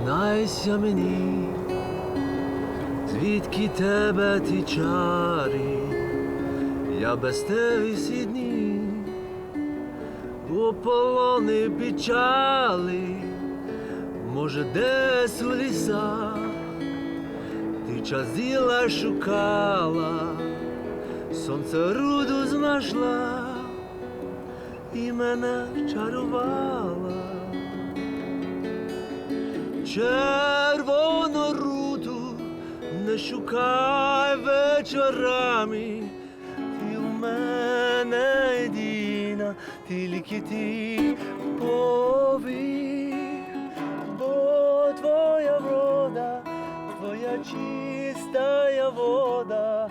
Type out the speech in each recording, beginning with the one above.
Зізнайся мені, звідки тебе ті чари, я без тебе всі дні, у полони печали, може, десь у лісах, ти час діла шукала, сонце руду знайшла і мене чарувала. Червону руду не шукай вечорами, ти в мене єдина, тільки ти повір, бо твоя врода, твоя чистая вода,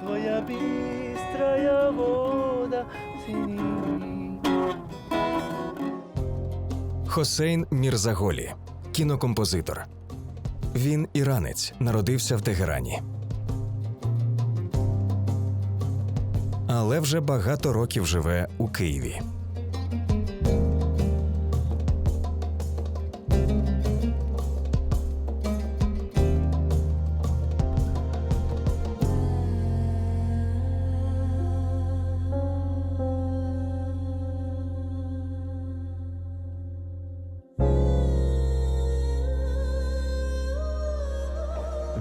твоя бистрая вода синій. Хосейн Мірзаголі, кінокомпозитор. Він іранець, народився в Тегерані. Але вже багато років живе у Києві.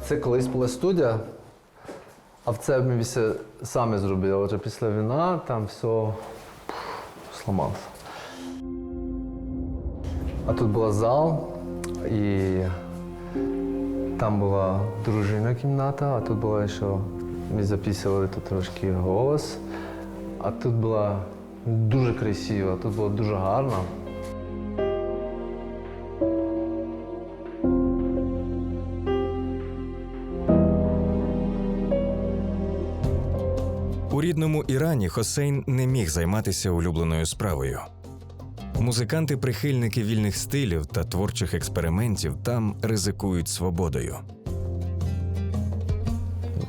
Це колись була студія, а в це ми все самі зробили. Отже, після війни там все сламалося. А тут був зал, і там була дружина кімната, а тут була ще, ми записували тут трошки голос. А тут була дуже красиво, тут було дуже гарно. Ірані Хосейн не міг займатися улюбленою справою. Музиканти-прихильники вільних стилів та творчих експериментів там ризикують свободою.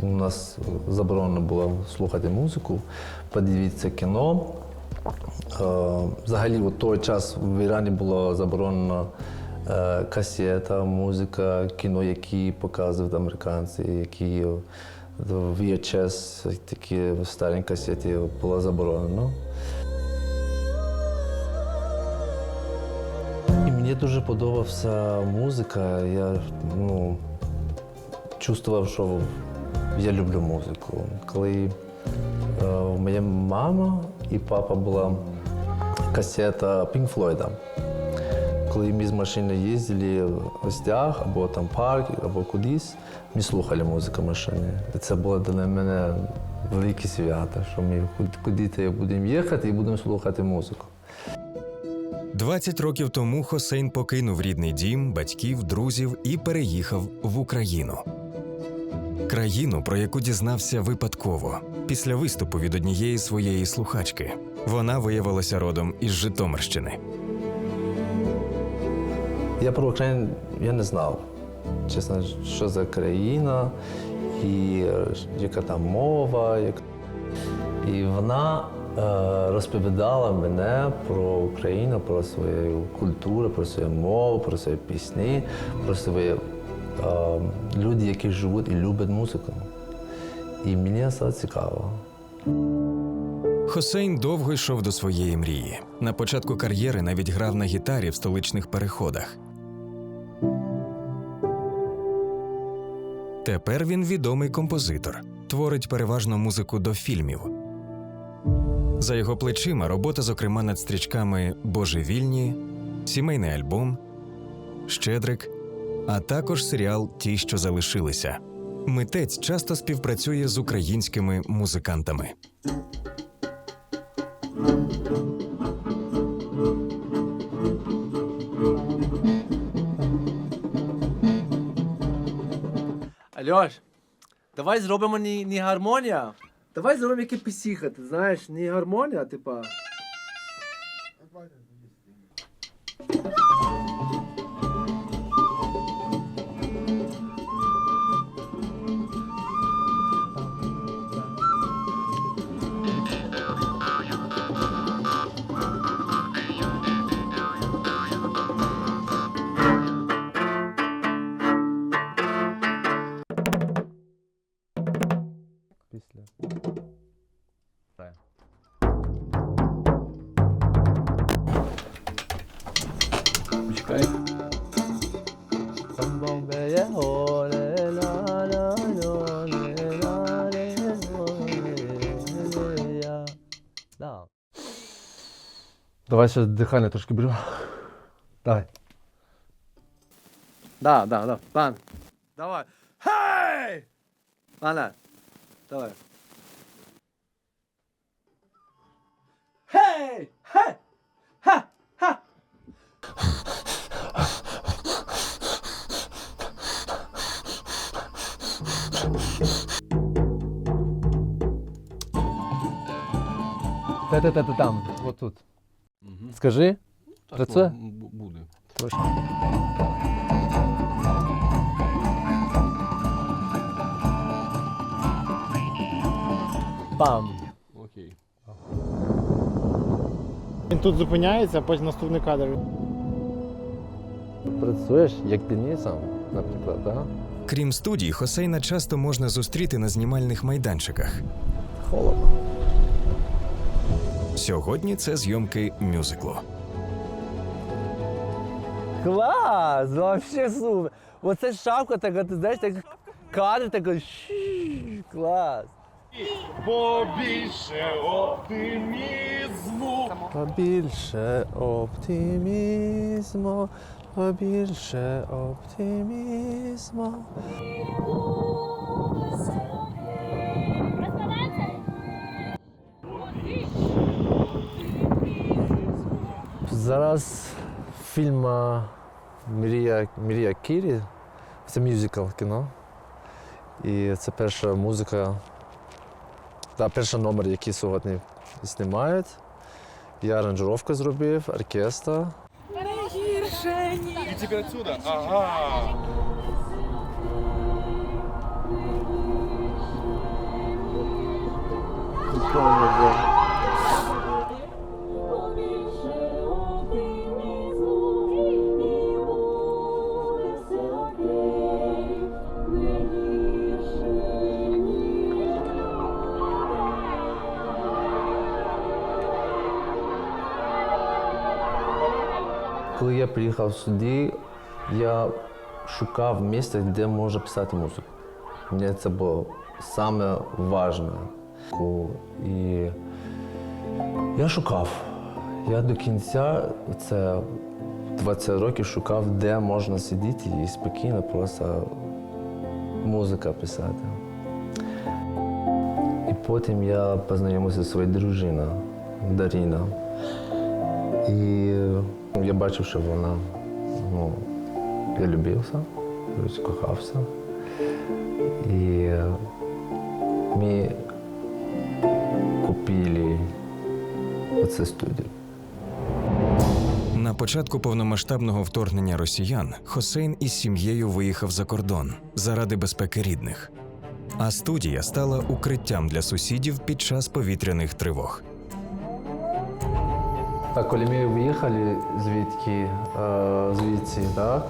У нас заборонено було слухати музику, подивитися кіно. Е, Взагалі, у той час в Ірані було заборонено е, касета, музика, кіно, які показують американці, які VHS, такі старі касети було заборонено. І мені дуже подобався музика. Я ну, чувствував, що я люблю музику. Коли е, мене мама і папа була касета Pink Floyd. Коли ми з машини їздили в гостях, або там парк, або кудись, ми слухали музику. І це було для мене велике свято, що ми куди-то будемо їхати і будемо слухати музику. 20 років тому Хосейн покинув рідний дім, батьків, друзів і переїхав в Україну. Країну, про яку дізнався випадково після виступу від однієї своєї слухачки. Вона виявилася родом із Житомирщини. Я про Україну я не знав, чесно, що за країна, і е, яка там мова. Як... І вона е, розповідала мене про Україну, про свою культуру, про свою мову, про свої пісні, про свої е, люди, які живуть і люблять музику. І мені стало цікаво. Хосейн довго йшов до своєї мрії. На початку кар'єри навіть грав на гітарі в столичних переходах. Тепер він відомий композитор, творить переважно музику до фільмів. За його плечима робота, зокрема, над стрічками Божевільні, сімейний альбом, Щедрик, а також серіал Ті, що залишилися. Митець часто співпрацює з українськими музикантами. Альош, давай зробимо не, не гармонія. Давай зробимо яке пісіха, ти знаєш, не гармонія, типа. Давай ще дихання трошки беру. Давай. Да, да, да. Пан. Давай. Хей! Пане. Давай. Хей! Хей! Те-те-те там, отут. Скажи. Працює? Буде. Трошки. Пам. Окей. Він тут зупиняється, а потім наступний кадр. Працюєш як піаністом, наприклад, так? Крім студій, Хосейна часто можна зустріти на знімальних майданчиках. Холодно. Сьогодні це зйомки мюзиклу. Клас! Вообще супер! Оце шапка така, ти знаєш, так кадр такий. Клас! Побільше оптимізму. Побільше оптимізму, побільше оптимізму. Зараз фільм а, Мрія, Мрія Кірі. Це мюзикл кіно. І це перша музика, та перший номер, який сьогодні знімають. Я аранжировку зробив, оркестр. І тебе отсюда? Ага. Коли приїхав сюди, я шукав місце, де можна писати музику. Мені це було саме важне. І я шукав. Я до кінця, це 20 років шукав, де можна сидіти і спокійно просто музика писати. І потім я познайомився зі своєю дружиною Даріна. І я бачив, що вона, ну, я любився, кохався. І ми купили оцю студію. На початку повномасштабного вторгнення росіян Хосейн із сім'єю виїхав за кордон заради безпеки рідних. А студія стала укриттям для сусідів під час повітряних тривог. Так, коли ми виїхали звідки, е, звідси, так,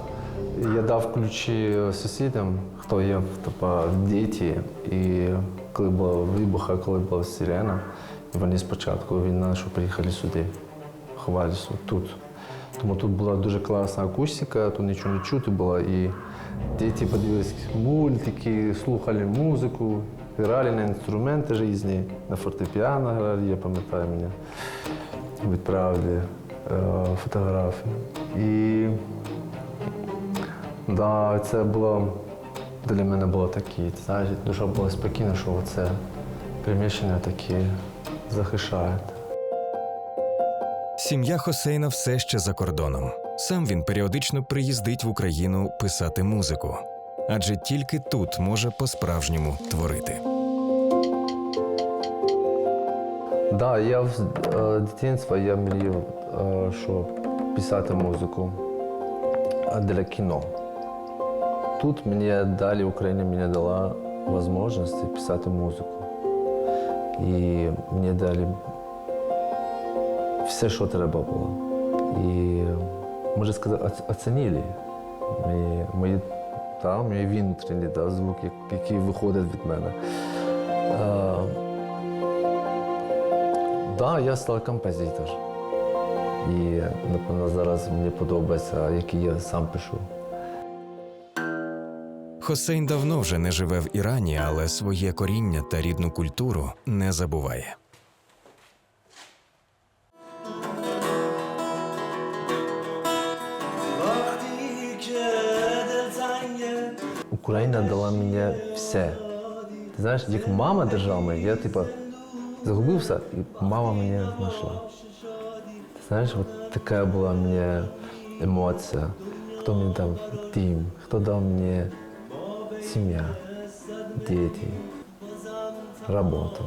я дав ключі сусідам, хто є тобто, діти. І коли була вибуха, коли була сирена, і вони спочатку війна, що приїхали сюди, ховалися тут. Тому тут була дуже класна акустика, тут нічого не чути було. І діти подивилися мультики, слухали музику, грали на інструменти різні, на фортепіано грали, я пам'ятаю мене відправили е, фотографії. І да, це було для мене було таке, знаєш, душа була спокійна, що це приміщення таке захищає. Сім'я Хосейна все ще за кордоном. Сам він періодично приїздить в Україну писати музику, адже тільки тут може по-справжньому творити. Да, я з е, дитинства я мріяв, е, що писати музику для кіно. Тут мені далі Україна мені дала можливість писати музику. І мені дали все, що треба було. І можна сказати, оцінили мої, мої, мої внутрішні да, звуки, які виходять від мене. Да, я став композитор. І напевно зараз мені подобається, який я сам пишу. Хосейн давно вже не живе в Ірані, але своє коріння та рідну культуру не забуває. Україна дала мені все. Ти знаєш, як мама держала мене, я типу загубився, і мама мене знайшла. Ти знаєш, от така була мені емоція. Хто мені дав дім, хто дав мені сім'я, діти, роботу,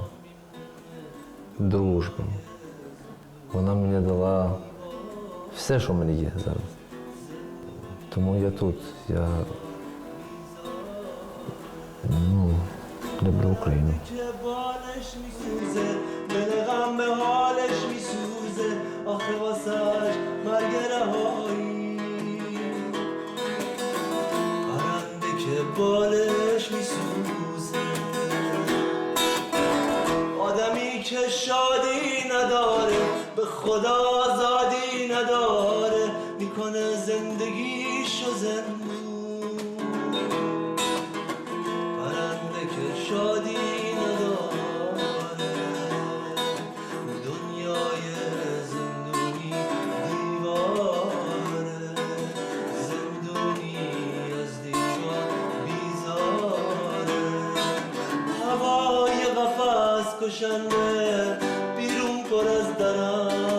дружбу. Вона мені дала все, що в мене є зараз. Тому я тут. Я ну, люблю Україну. که بالش میسوزه دل غم به حالش میسوزه. آخه واسش مرگ رهایی. پرنده که بالش میسوزه. آدمی که شادی نداره به خدا آزادی نداره. می‌کنه زندگیشو زندگی koşan bir un coraz dará.